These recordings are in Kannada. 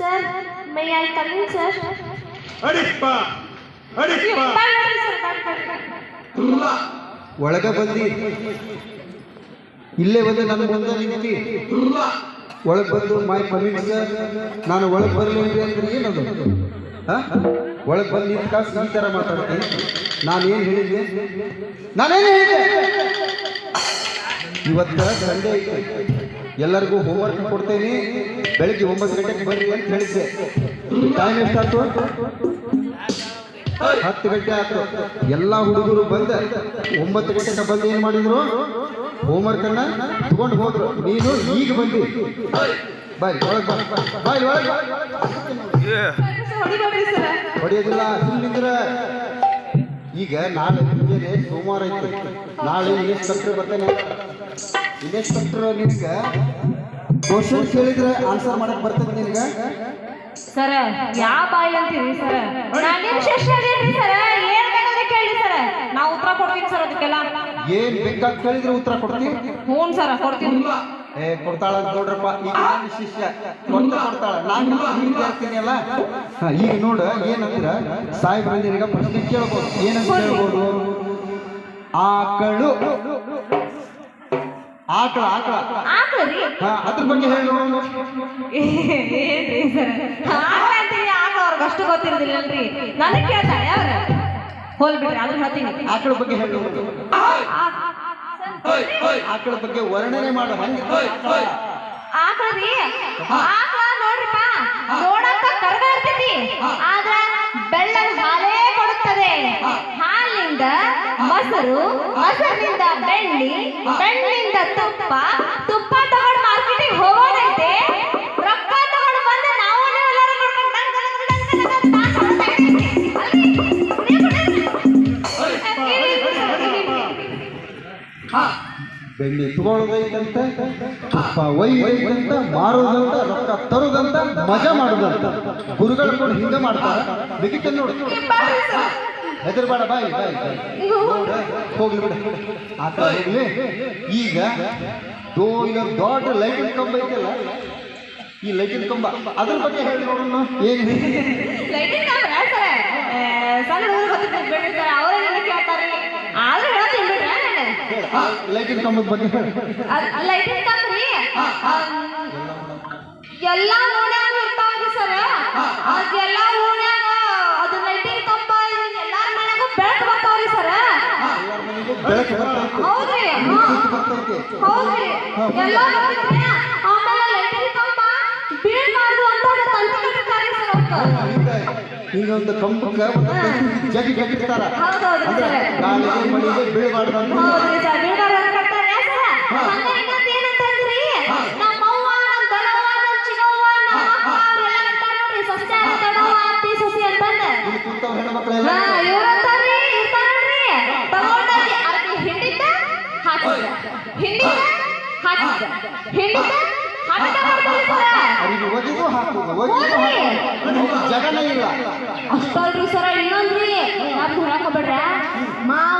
Sir may I coming sir ಅಡಿಪ್ಪ ಅಡಿಪ್ಪ ಒಳಗ ಬಂದಿ ಇಲ್ಲೇ ಬಂದು ನನ್ನ ಮುಂದೆ ನಿಂತಿ. ಒಳಗೆ ಬಂದು ಮೈ ಕಮಿಂಗ್ ಸರ್ ನಾನು ಒಳಗೆ ಬರಲಿ ಅಂದ್ರೆ ಏನದು? ಒಳಗೆ ಬಂದು ನಿಂತ ಕಾಸು ಈ ಥರ ಮಾತಾಡ್ತೀನಿ ನಾನೇನು ಹೇಳಿದ್ದೆ? ನಾನೇನು ಹೇಳಿದ್ದೆ? ಇವತ್ತು ಸಂಡೇ ಐತೆ. ಎಲ್ಲರಿಗೂ ಹೋಮ್ವರ್ಕ್ ಕೊಡ್ತೇನೆ. ಬೆಳಿಗ್ಗೆ ಒಂಬತ್ತು ಗಂಟೆಗೆ ಬರ್ರಿ ಅಂತ ಹೇಳಿದ್ದೆ. ಟೈಮ್ ಎಷ್ಟಾಯ್ತು? ಹತ್ತು ಗಂಟೆ ಆಯ್ತು. ಎಲ್ಲ ಹುಡುಗರು ಬಂದ. ಒಂಬತ್ತು ಗಂಟೆಗೆ ಬಂದು ಏನು ಮಾಡಿದ್ರು? ಹೋಮ್ವರ್ಕ್ ಅನ್ನ ತಗೊಂಡು ಹೋದ್ರು. ನೀನು ಈಗ ಬಂದಿ. ಬಾಯ್, ಒಳಗೆ ಬಾಯ್ ಹೊಡೆಯೋದಿಲ್ಲ ಸುಮ್ಮನಿದ್ರ ಈಗ ನಾಳೆ ಮುಂಜಾನೆ ಸೋಮವಾರ ಐತೆ. ನಾಳೆ ಇನ್ಸ್ಪೆಕ್ಟರ್ ಬರ್ತಾನೆ. ಇನ್ಸ್ಪೆಕ್ಟರ್ ನಿನಗೆ ಕ್ವಶನ್ ಕೇಳಿದ್ರೆ ಆನ್ಸರ್ ಮಾಡಕ್ ಬರ್ತದೆ ನಿನಗೆ? ಸರ ಯಾವ ಬಾಯಿ ಅಂತೀರಿ ಸರ್? ನಾನೇನು ಶಿಷ್ಯ ಅದೇನ್ರಿ ಸರ್. ಏನ್ ಬೇಕಾದ್ರೆ ಕೇಳಿ ಸರ್. ನಾವು ಉತ್ತರ ಕೊಡ್ತೀವಿ ಸರ್ ಅದಕ್ಕೆಲ್ಲ. ಏನ್ ಬೇಕಾದ್ ಕೇಳಿದ್ರೆ ಉತ್ತರ ಕೊಡ್ತೀನಿ? ಹ್ಞೂ ಸರ್ ಕೊಡ್ತೀನಿ. ಏ ಕೊಡ್ತಾಳ ಅಂತ ನೋಡ್ರಪ್ಪ ಈಗ ನನ್ನ ಶಿಷ್ಯ. ಕೊಡ್ತಾ ಕೊಡ್ತಾಳ. ನಾನು ವಿದ್ಯಾರ್ಥಿನಿ ಅಲ್ಲ? ಈಗ ನೋಡು ಏನಂದ್ರ ಸಾಹೇಬ್ರ ಪ್ರಶ್ನೆ ಕೇಳ್ಬೋದು. ಏನಂತ ಕೇಳ್ಬೋದು? ಆಕಳು. ಆಕಳ ಆಕಳ. ಆಕಳ ಅದ್ರ ಬಗ್ಗೆ ಹೇಳಿ ಏನ್ರಿ ಸರ್? ಆಗ್ಲ ಅಂತೀರಿ ಆಗ್ಲ ಅವ್ರಿಗೆ ಅಷ್ಟು ಗೊತ್ತಿರೋದಿಲ್ಲಲ್ರಿ? ನನಗೆ ಕೇಳ್ತಾರೆ ಅವ್ರ ಹೋಲ್ ಬಿಡ್ರಿ ಅದ್ರ ಹೇಳ್ತೀನಿ. ಆಕಳ ಬಗ್ಗೆ ಹೇಳಿ ಆಕಳ ಬಗ್ಗೆ ವರ್ಣನೆ ಮಾಡು ಹಂಗೆ. ಆಕಳ್ರಿ ಆಕಳ ನೋಡ್ರಿಪ್ಪ ನೋಡಕ್ಕ ಕರ್ಗ ಇರ್ತೈತಿ. ಆದ್ರ ಬೆಳ್ಳದ ಹಾಲೇ ಕೊಡುತ್ತದೆ. ಹಾಲಿನಿಂದ ಮೊಸರು ಮೊಸರಿನಿಂದ ಬೆಣ್ಣಿ ಬೆಣ್ಣಿಂದ ಬೆಣ್ಣೆ ತಗೊಳ್ಳೋದೈತಂತೆ ತುಪ್ಪ ಒಯ್ಯೈತಂತ ಮಾರೋದಂತ ರೊಕ್ಕ ತರೋದಂತ ಮಜಾ ಮಾಡೋದಂತ. ಗುರುಗಳು ಕೂಡ ಹಿಂಗ ಮಾಡ್ತಾರೆ. ಬಿಗಿತ ನೋಡು. ಹೆದರ್ಬೇಡ ಬಾಯಿ ಬಾಯಿ. ನೋಡು, ಹೋಗ್ಲಿ ಬಿಡ. ಆತ ಹೋಗ್ಲಿ ಈಗ ದೋ ಈಗ ದೊಡ್ಡ ಲೈಟಿನ ಕಂಬ ಐತಲ್ಲ ಈ ಲೈಟಿನ ಕಂಬ ಅದ್ರ ಬಗ್ಗೆ ಹೇಳಿ ನೋಡೋಣ. ಏನು? ಲೈಟಿನ ಕಂಬದ ಬಗ್ಗೆ ಹೇಳಿ ಲೈಟಿಂಗ್ ಕ್ಯಾಮ್ರಿ ಎಲ್ಲ ಓಣ್ಯಾಗ ಇರ್ತಾವ್ರಿ ಸರ್. ಅದೆಲ್ಲ ಓಣ್ಯಾಗ ಅದು ಲೈಟಿಂಗ್ ಕಂಬ ಎಲ್ಲಾರ ಮನೆಗೂ ಬೆಳಕು ಬರ್ತಾವ್ರಿ ಸರ್. ಹೌದ್ರಿ? ಹೌದ್ರಿ? ಎಲ್ಲ ಆಮೇಲೆ ಕಂಬ ಬೀಳ್ಬಾರ್ದು ಅಂತ ಒಂದು ತಂತಿ ಕಟ್ಟಿರ್ತಾರ್ರಿ ಸರ್ ಅವ್ಕ ಹಿಂಗೊಂದು ಕಂಬಕ್ಕೆ ಒಂದು ಜಗಿ ಕಟ್ಟಿರ್ತಾರ. ಹೌದೌದು ಅಂದ್ರೆ ಸರ್. ಗಾಳಿಗೆ ಮಳೆಗೆ ಬೀಳಬಾರ್ದು ಅಂತ ಜಗನೇ ಇಲ್ಲ ಅಷ್ಟಲ್ರಿ ಸರ ಇನ್ನೊಂದ್ರಿ. ಯಾರು ಹೊರಕೋಬೇಡ್ರ ಮಾವ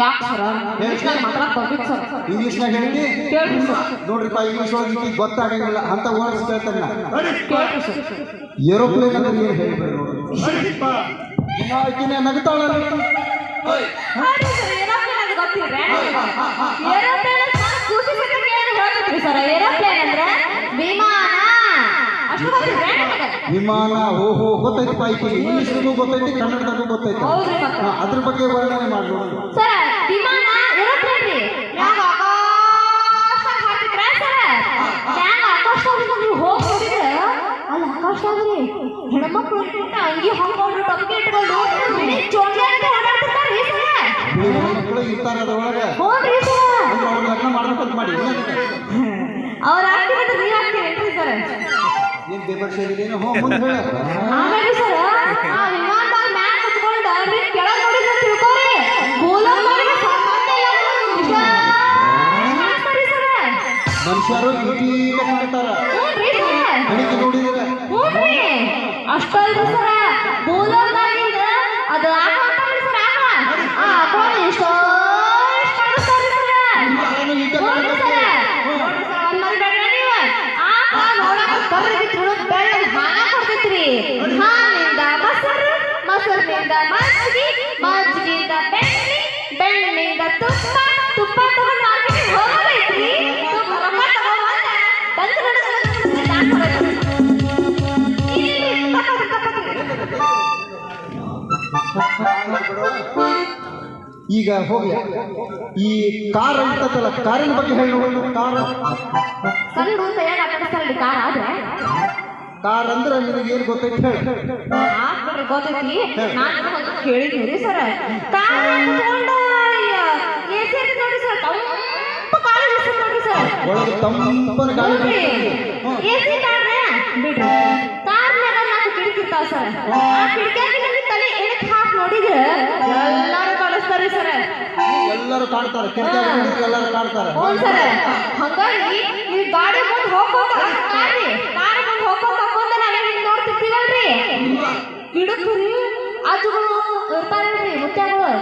ಯಾಕೆ ಸರ್? ಹೇಳ್ತೀನಿ. ಮಾತ್ರ ಬರ್ಬೇಕು ಸರ್. ಇಂಗ್ಲೀಷ್ನಾಗ ಹೇಳಿದಿ ಕೇಳ್ರಿ ಸರ್. ನೋಡ್ರಿಪ್ಪ ಇಂಗ್ಲಿಷ್ ಒಳಗೆ ಗೊತ್ತಾಗಂಗಿಲ್ಲ. ಅಂತ ವರ್ಡ್ಸ್ ಕೇಳ್ತಾನೆ ಕೇಳ್ರಿ ಸರ್. ಏರೋಪ್ಲೇನ್ ಅಂದ್ರೆ ಏನು ಹೇಳ್ಬೇಡಿ ನೋಡು ನಗ್ತಾಳ ಏರೋಪ್ಲೇನ್ ಅದು ಗೊತ್ತಿಲ್ವೇ? ಏರೋಪ್ಲೇನ್ ಅಂತ ನಾನು ಕೂಸಿ ಬಿಟ್ಟಿಗೆ ಏನು ಹೇಳ್ತಿದ್ರಿ ಸರ್ ಏರೋಪ್ಲೇನ್ ಅಂದ್ರೆ ವಿಮಾನ ಅಷ್ಟು ಗೊತ್ತಿಲ್ವೇ ನಿಮಗೆ? ವಿಮಾನ ಓಹೋ ಗೊತ್ತೈತಿ ಈಕಿಗೆ ಇಂಗ್ಲಿಷ್ಗೂ ಗೊತ್ತೈತಿ ಕನ್ನಡದಾಗೂ ಗೊತ್ತೈತಿ. ಅದ್ರ ಬಗ್ಗೆ ವರ್ಣನೆ ಮಾಡಿ ಹೆಣ್ಮಕ್ಳು ಅಂಗಿ ಹಾಕೊಂಡು ಟೊಪ್ಪಿಗೆ ಇಟ್ಕೊಂಡು ಹೆಣ್ಮಕ್ಳು ಇರ್ತಾರೆ ಅದ್ರೊಳಗೆ. ಅವ್ರ ಲಗ್ನ ಮಾಡ್ಬೇಕಂತ ಮಾಡಿ. ಅವ್ರ ಸರ್? ಪೇಪರ್ ಶೇರ್ ಏನು ಹ್ಞೂ ಮುಂದೆ ಹೇಳ ಆಮೇಲೆ ಸರ್ ಆ ವಿಮಾನದಾಗ ಮ್ಯಾಲ ಕುತ್ಕೊಂಡು ನೀವ್ ಕೆಳಗ್ ನೋಡಿದ್ರೆ ತಿಳ್ಕೊರಿ. ಭೂಲೋಕದೊಳಗೆ ಸಂಬಂಧ ಇಲ್ಲ ಕಾಣಿಸ್ತಾರ್ರಿ ಸರ್. ಮನುಷ್ಯರು ಇಟೀಗ ಕಾಣ್ತಾರ. ಹ್ಞೂನ್ರಿ ಸರ್. ಬೆಳಿಗ್ಗೆ ನೋಡಿದ್ರೆ ಹ್ಞೂನ್ರಿ ಅಷ್ಟಲ್ರಿ ಸರ. ಈಗ ಹೋಗಿ ಈ ಕಾರ್ ಅಂತದಲ್ಲ ಕಾರಿನ ಬಗ್ಗೆ ಹೇಳಿ? ನೋಡೋಣ ಕಾರ್ ಆದ್ರೆ? ಕಾರ್ ಅಂದ್ರೆ ನಿನಗೆ ಏನು ಗೊತ್ತೈತಿ ಹೇಳಿ. ಗೊತ್ತೈತಿ. ನಾನು ಕೇಳಿದ್ನಿ ಸರ್. ಕಾರ್ ನೋಡ್ರಿ ಸರ್ ತಂಪ ಸರ್. ಒಳಗೆ ತಂಪನ ಗಾಳಿ ಬಿಡ್ರಿ. ಇರ್ತಾವ ಸರ್. ಆ ಕಿಟಕಿಯಾಗ ನಿಮ್ಗೆ ತಲೆ ಎಳಕ್ ಹಾಕಿ ನೋಡಿದ್ರೆ ಎಲ್ಲಾರು ಸರ್. ಎಲ್ಲರೂ ಕಾಣ್ತಾರೆ ಎಲ್ಲರೂ ಕಾಣ್ತಾರೆ. ಹ್ಞೂ ಸರ್. ಹಂಗಾಗಿ ಈ ಗಾಡಿ ಮುಂದೆ ಹೋಗ್ಕೊಂತ ಕಾರ್ರಿ ಕಾರ್ ಮುಂದೆ ನಾವೇ ಹಿಂಗ್ ನೋಡ್ತಿರ್ತೀವಲ್ರಿ ಇರ್ತಾರಲ್ರಿ ಮುತ್ಯಾಗಳು